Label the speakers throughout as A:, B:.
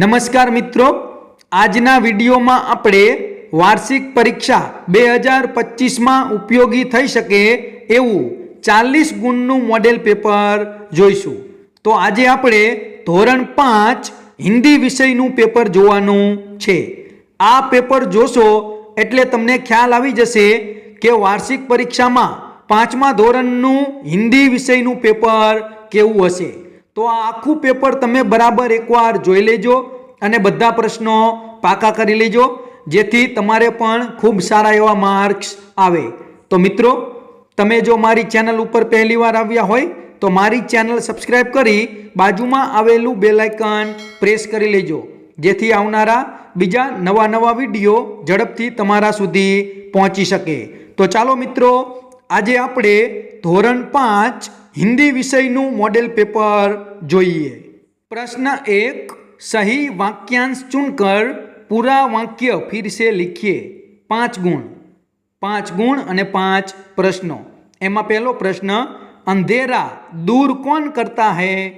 A: નમસ્કાર મિત્રો. આજના વિડીયોમાં આપણે વાર્ષિક પરીક્ષા બે હજાર પચીસમાં ઉપયોગી થઈ શકે એવું ચાલીસ ગુણનું મોડેલ પેપર જોઈશું. તો આજે આપણે ધોરણ પાંચ હિન્દી વિષયનું પેપર જોવાનું છે. આ પેપર જોશો એટલે તમને ખ્યાલ આવી જશે કે વાર્ષિક પરીક્ષામાં પાંચમા ધોરણનું હિન્દી વિષયનું પેપર કેવું હશે. તો આ આખું પેપર તમે બરાબર એકવાર જોઈ લેજો અને બધા પ્રશ્નો પાકા કરી લેજો, જેથી તમારે પણ ખૂબ સારા એવા માર્ક્સ આવે. તો મિત્રો, તમે જો મારી ચેનલ ઉપર પહેલી વાર આવ્યા હોય, તો મારી ચેનલ સબસ્ક્રાઈબ કરી બાજુમાં આવેલું બેલાઇકન પ્રેસ કરી લેજો, જેથી આવનારા બીજા નવા નવા વીડિયો ઝડપથી તમારા સુધી પહોંચી શકે. તો ચાલો મિત્રો, આજે આપણે ધોરણ પાંચ હિન્દી વિષયનું મોડેલ પેપર જોઈએ. પ્રશ્ન એક, સહી વાક્યાંશ ચૂનકર પૂરા વાક્ય ફિરસે લીખીએ. પાંચ ગુણ. પાંચ ગુણ અને પાંચ પ્રશ્નો. એમાં પહેલો પ્રશ્ન, અંધેરા દૂર કોણ કરતા હે?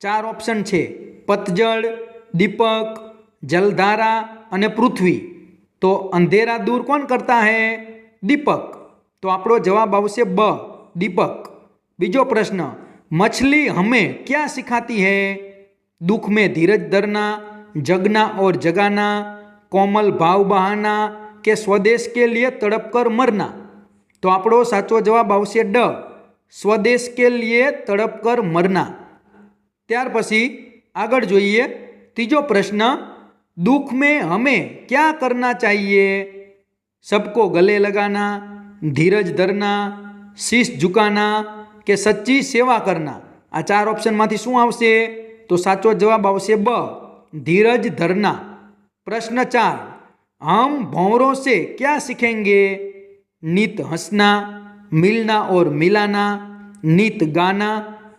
A: ચાર ઓપ્શન છે. પતજળ, દીપક, જલધારા અને પૃથ્વી. તો અંધેરા દૂર કોણ કરતા હે? દીપક. તો આપણો જવાબ આવશે બ, દીપક. બીજો પ્રશ્ન मछली हमें क्या सिखाती है दुख में धीरज धरना जगना और जगाना कोमल भाव बहाना કે સ્વદેશ કે लिए તડપ કર મરના તો આપણો સાચો જવાબ આવશે ડ સ્વદેશ કે लिए તડપ કર મરના ત્યાર પછી આગળ જોઈએ ત્રીજો પ્રશ્ન दुख में हमें क्या करना चाहिए सबको गले लगाना धीरज धरना शीश झुकाना के सच्ची सेवा करना आ चार ऑप्शन में शू आ तो साचो जवाब आ धीरज धरना प्रश्न चार हम भौरों से क्या सीखेंगे नित हंसना मिलना और मिलाना नित गाना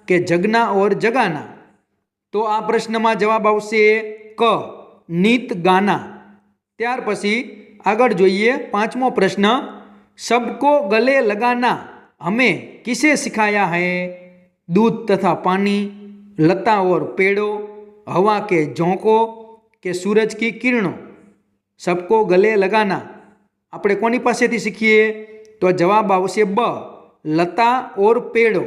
A: के जगना और जगाना तो आ प्रश्न में जवाब आ नित गाना त्यार पी आग जो पांचमो प्रश्न सबको गले लगाना हमें કિસે સિખાયા હૈ? દૂધ તથા પાણી, લતા ઓર પેડો, હવા કે ઝોંકો કે સૂરજ કી કિરણો? સબકો ગલે લગાના. આપણે કોની પાસેથી શીખીએ? તો જવાબ આવશે બ, લતા ઓર પેડો.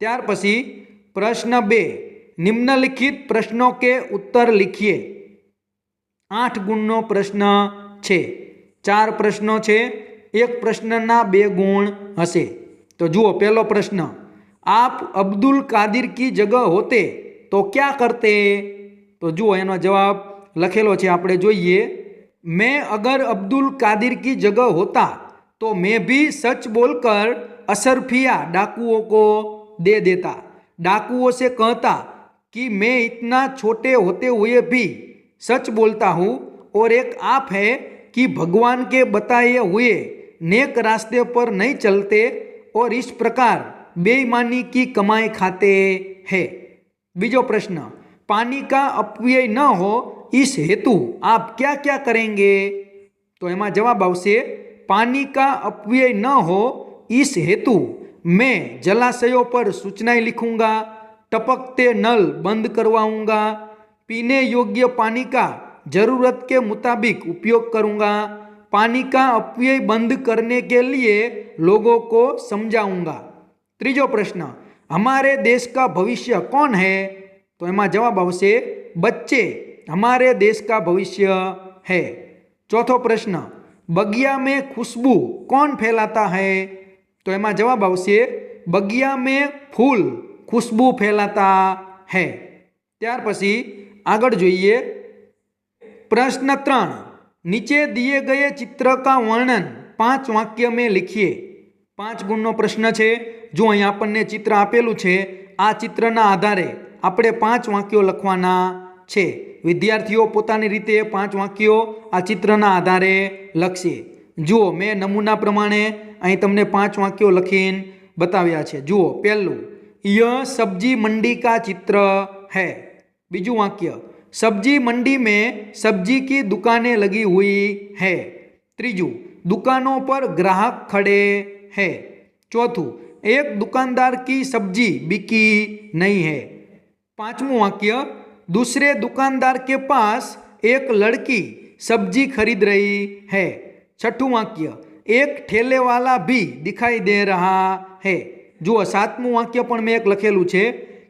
A: ત્યાર પછી પ્રશ્ન બે, નિમ્નલિખિત પ્રશ્નો કે ઉત્તર લીખીએ. આઠ ગુણનો પ્રશ્ન છે. ચાર પ્રશ્નો છે. એક પ્રશ્નના બે ગુણ હશે. तो जुओ, पहलो प्रश्न, आप अब्दुल कादिर की जगह होते तो क्या करते? तो जुओ, एन जवाब लखेलो आप जो है मैं अगर अब्दुल कादिर की जगह होता तो मैं भी सच बोलकर असरफिया डाकुओं को दे देता। डाकुओं से कहता कि मैं इतना छोटे होते हुए भी सच बोलता हूँ और एक आप है कि भगवान के बताए हुए नेक रास्ते पर नहीं चलते और इस प्रकार बेईमानी की कमाई खाते हैं बीजो प्रश्न पानी का अपव्यय न हो इस हेतु आप क्या क्या करेंगे तो એમાં જવાબ આવશે पानी का अपव्यय न हो इस हेतु मैं जलाशयों पर सूचनाएं लिखूंगा टपकते नल बंद करवाऊंगा पीने योग्य पानी का जरूरत के मुताबिक उपयोग करूंगा पानी का अपव्यय बंद करने के लिए लोगों को समझाऊंगा ત્રીજો પ્રશ્ન हमारे देश का भविष्य कौन है तो એમાં જવાબ આવશે बच्चे हमारे देश का भविष्य है चौथो प्रश्न बगिया में खुशबू कौन फैलाता है तो એમાં જવાબ આવશે બગિયા में फूल खुशबू फैलाता है ત્યાર પછી આગળ જોઈએ प्रश्न ત્રણ નીચે દિએ ગયે ચિત્ર કા વર્ણન પાંચ વાક્ય મેં લિખીએ. પાંચ ગુણનો પ્રશ્ન છે, જો અહીં આપણને ચિત્ર આપેલું છે, આ ચિત્રના આધારે આપણે પાંચ વાક્યો લખવાના છે. વિદ્યાર્થીઓ પોતાની રીતે પાંચ વાક્યો આ ચિત્રના આધારે લખશે. જુઓ, મેં નમૂના પ્રમાણે અહીં તમને પાંચ વાક્યો લખીને બતાવ્યા છે. જુઓ, પહેલું, ય સબ્જી મંડી કા ચિત્ર હૈ. બીજું વાક્ય सब्जी मंडी में सब्जी की दुकानें लगी हुई है ત્રીજું दुकानों पर ग्राहक खड़े हैं चौथું एक दुकानदार की सब्जी बिकी नहीं है પાંચમું વાક્ય दूसरे दुकानदार के पास एक लड़की सब्जी खरीद रही है छठू वाक्य एक ठेले वाला भी दिखाई दे रहा है જુઓ સાતમું વાક્ય પણ મેં એક લખેલું છે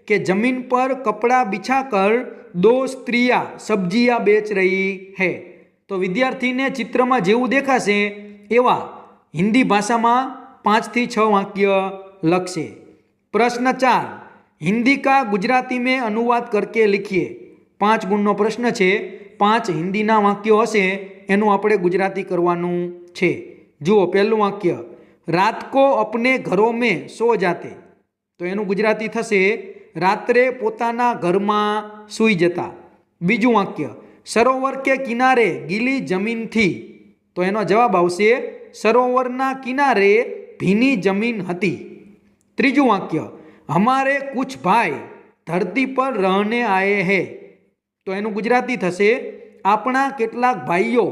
A: કે જમીન પર કપડાં બિછા કર દો સ્ત્રીયા સબ્જીયા બેચ રહી હે. તો વિદ્યાર્થીને ચિત્રમાં જેવું દેખાશે એવા હિન્દી ભાષામાં પાંચથી છ વાક્ય લખશે. પ્રશ્ન ચાર, હિન્દી કા ગુજરાતી મેં અનુવાદ કરકે લીખીએ? પાંચ ગુણનો પ્રશ્ન છે, પાંચ હિન્દીના વાક્યો હશે એનું આપણે ગુજરાતી કરવાનું છે. જુઓ પહેલું વાક્ય, રાત કો અપને ઘરો મેં સો જાતે. તો એનું ગુજરાતી થશે રાત્રે પોતાના ઘરમાં સૂઈ જતા. બીજું વાક્ય, સરોવર કે કિનારે ગીલી જમીનથી? તો એનો જવાબ આવશે, સરોવરના કિનારે ભીની જમીન હતી. ત્રીજું વાક્ય હમારે કુછ ભાઈ ધરતી પર રહને આયે હે. તો એનું ગુજરાતી થશે, આપણા કેટલાક ભાઈઓ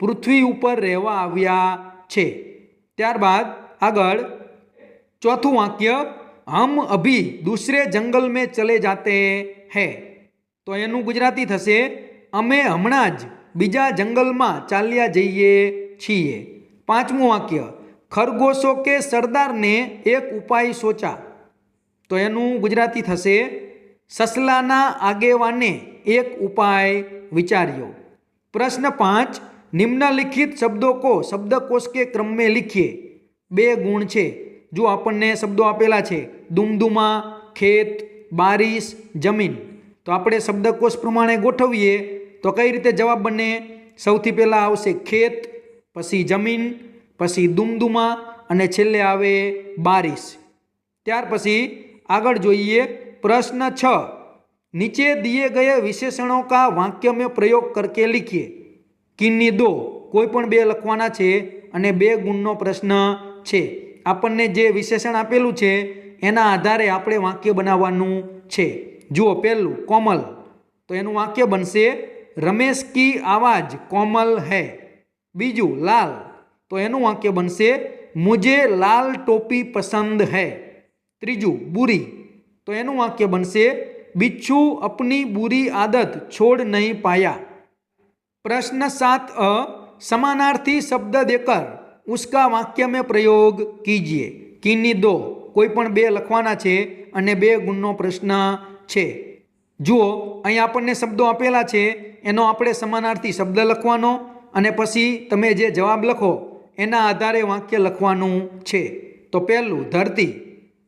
A: પૃથ્વી ઉપર રહેવા આવ્યા છે. ત્યારબાદ આગળ ચોથું વાક્ય હમ અભી દૂસરે જંગલ મેં ચલે જાતે હે તો એનું ગુજરાતી થશે અમે હમણાં જ બીજા જંગલમાં ચાલ્યા જઈએ છીએ પાંચમું વાક્ય ખરગોશો કે સરદારને એક ઉપાય સોચા તો એનું ગુજરાતી થશે સસલાના આગેવાને એક ઉપાય વિચાર્યો પ્રશ્ન પાંચ નિમ્નલિખિત શબ્દો કો શબ્દકોષ કે ક્રમ મેં બે ગુણ છે જો આપણને શબ્દો આપેલા છે, દુમદુમા, ખેત, બારીશ, જમીન, તો આપણે શબ્દકોશ પ્રમાણે ગોઠવીએ, તો કઈ રીતે જવાબ બને? સૌથી પહેલાં આવશે ખેત, પછી જમીન, પછી દુમદુમા અને છેલ્લે આવે બારીશ. ત્યાર પછી આગળ જોઈએ પ્રશ્ન છ. નીચે દિએ ગયે વિશેષણો કા વાક્ય મેં પ્રયોગ કરકે લીખીએ. કિન્ની દો, કોઈ પણ બે લખવાના છે અને બે ગુણનો પ્રશ્ન છે. આપણને જે વિશેષણ આપેલું છે, એના આધારે આપણે વાક્ય બનાવવાનું છે. જુઓ પહેલું, કોમલ. તો એનું વાક્ય બનશે, રમેશ કી આવાજ કોમલ હૈ. બીજું, લાલ. તો એનું વાક્ય બનશે, મુજે લાલ ટોપી પસંદ હૈ. ત્રીજું, બુરી. તો એનું વાક્ય બનશે, બિચ્છુ અપની બુરી આદત છોડ નહીં પાયા. પ્રશ્ન સાત અ, સમાનાર્થી શબ્દ દેકર. ઉસકા વાક્ય મેં પ્રયોગ કીજીએ. કિની દો કોઈ પણ બે લખવાના છે અને બે ગુણનો પ્રશ્ન છે. જુઓ, અહીં આપણને શબ્દો આપેલા છે, એનો આપણે સમાનાર્થી શબ્દ લખવાનો અને પછી તમે જે જવાબ લખો, એના આધારે વાક્ય લખવાનું છે. તો પહેલું, ધરતી.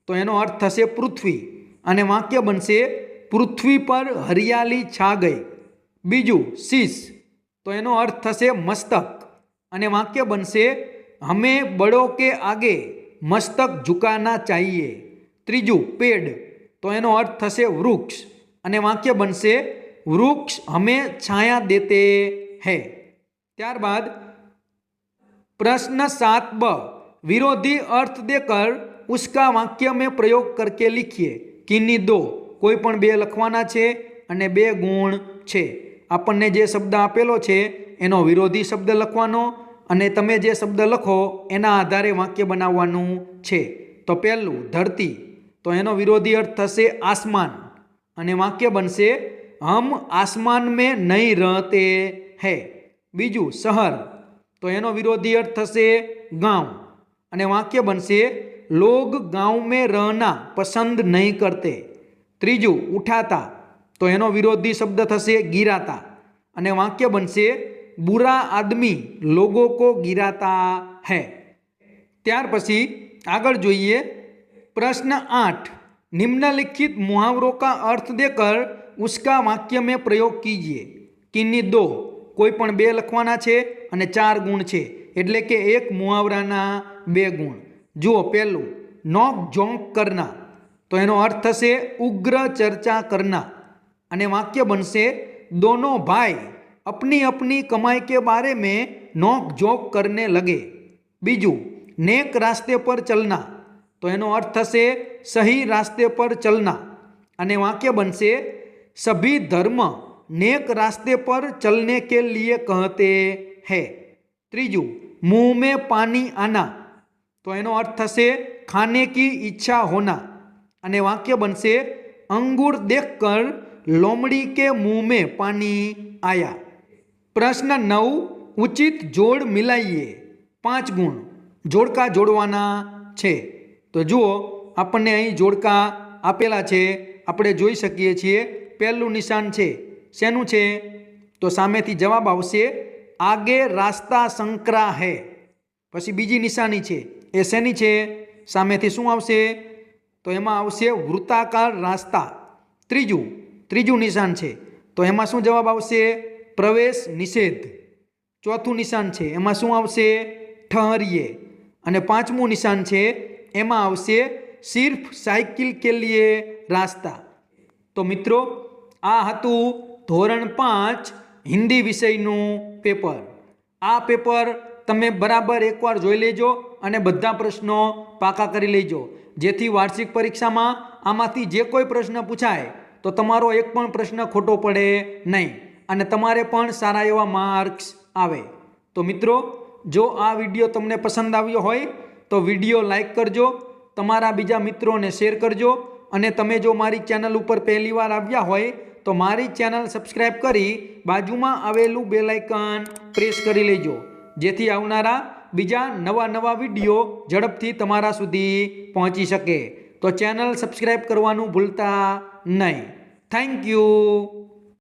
A: તો એનો અર્થ થશે પૃથ્વી. અને વાક્ય બનશે, પૃથ્વી પર હરિયાળી છા ગઈ. બીજું, શીશ. તો એનો અર્થ થશે મસ્તક. અને વાક્ય બનશે હમે બડો કે આગે મસ્તક ઝુકાના ચાહીએ ત્રીજું પેડ તો એનો અર્થ થશે વૃક્ષ અને વાક્ય બનશે વૃક્ષ હમે છાયા દેતે હૈ ત્યારબાદ प्रश्न सात ब विरोधी अर्थ देकर उसका वाक्य में प्रयोग करके लिखिए किन्नी दो કોઈ પણ બે લખવાના છે અને બે ગુણ છે આપણને જે શબ્દ આપેલો છે એનો વિરોધી શબ્દ લખવાનો અને તમે જે શબ્દ લખો, એના આધારે વાક્ય બનાવવાનું છે. તો પહેલું, ધરતી. તો એનો વિરોધી અર્થ થશે આસમાન. અને વાક્ય બનશે, હમ આસમાન મેં નહીં રહતે હૈ. બીજું, શહર. તો એનો વિરોધી અર્થ થશે ગાંવ. અને વાક્ય બનશે, લોગ ગાંવ મેં રહના પસંદ નહીં કરતે. ત્રીજું, ઉઠાતા. તો એનો વિરોધી શબ્દ થશે ગીરાતા. અને વાક્ય બનશે બુરા આદમી લોગો કો ગિરાતા હૈ ત્યાર પછી આગળ જોઈએ प्रश्न आठ निम्नलिखित मुहावरों का अर्थ देकर उसका वाक्य में प्रयोग कीजिए કિન્ની દો કોઈ પણ બે લખવાના છે અને ચાર ગુણ છે એટલે કે એક મુહાવરાના બે ગુણ જુઓ પહેલું નોક જોંક કરના તો એનો અર્થ થશે ઉગ્ર ચર્ચા કરના અને વાક્ય બનશે દોનો ભાઈ अपनी अपनी कमाई के बारे में नोक जोक करने लगे બીજું નેક રાસ્તે પર ચલના તો એનો અર્થ થશે સહી રાસ્તે પર ચલના અને વાક્ય બનશે સભી ધર્મ નેક રાસ્તે પર ચલને કે लिए कहते हैं ત્રીજું मुंह में पानी आना તો એનો અર્થ થશે ખાને કી ઈચ્છા હોના અને વાક્ય બનશે અંગુર દેખકર લોમડી કે મુંહ में પાણી આયા પ્રશ્ન નવ, ઉચિત જોડ મિલાઈએ. પાંચ ગુણ. જોડકા જોડવાના છે. તો જુઓ, આપણને અહીં જોડકા આપેલા છે. આપણે જોઈ શકીએ છીએ, પહેલું નિશાન છે. શેનું છે? તો સામેથી જવાબ આવશે, આગે રાસ્તા સંકરા હે પછી બીજી નિશાની છે. એ શેની છે? સામેથી શું આવશે? તો એમાં આવશે વૃત્તાકાર રાસ્તા. ત્રીજું ત્રીજું નિશાન છે. તો એમાં શું જવાબ આવશે? પ્રવેશ નિષેધ. ચોથું નિશાન છે, એમાં શું આવશે? ઠહરીએ. અને પાંચમું નિશાન છે, એમાં આવશે સિર્ફ સાયકલ કે લીએ રાસ્તા. તો મિત્રો, આ હતું ધોરણ પાંચ હિન્દી વિષયનું પેપર. આ પેપર તમે બરાબર એકવાર જોઈ લેજો અને બધા પ્રશ્નો પાકા કરી લેજો. જેથી વાર્ષિક પરીક્ષામાં આમાંથી જે કોઈ પ્રશ્ન પૂછાય, તો તમારો એક પણ પ્રશ્ન ખોટો પડે નહીં. અને તમારે પણ સારા એવા માર્ક્સ આવે. તો મિત્રો, જો આ વીડિયો તમને પસંદ આવ્યો હોય, તો વીડિયો લાઇક કરજો, તમારા બીજા મિત્રોને શેર કરજો, અને તમે જો મારી ચેનલ ઉપર પહેલીવાર આવ્યા હોય, તો મારી ચેનલ સબસ્ક્રાઈબ કરી બાજુમાં આવેલું બેલાઇકન પ્રેસ કરી લેજો, જેથી આવનારા બીજા નવા નવા વીડિયો ઝડપથી તમારા સુધી પહોંચી શકે. તો ચેનલ સબસ્ક્રાઈબ કરવાનું ભૂલતા નહીં. Thank you.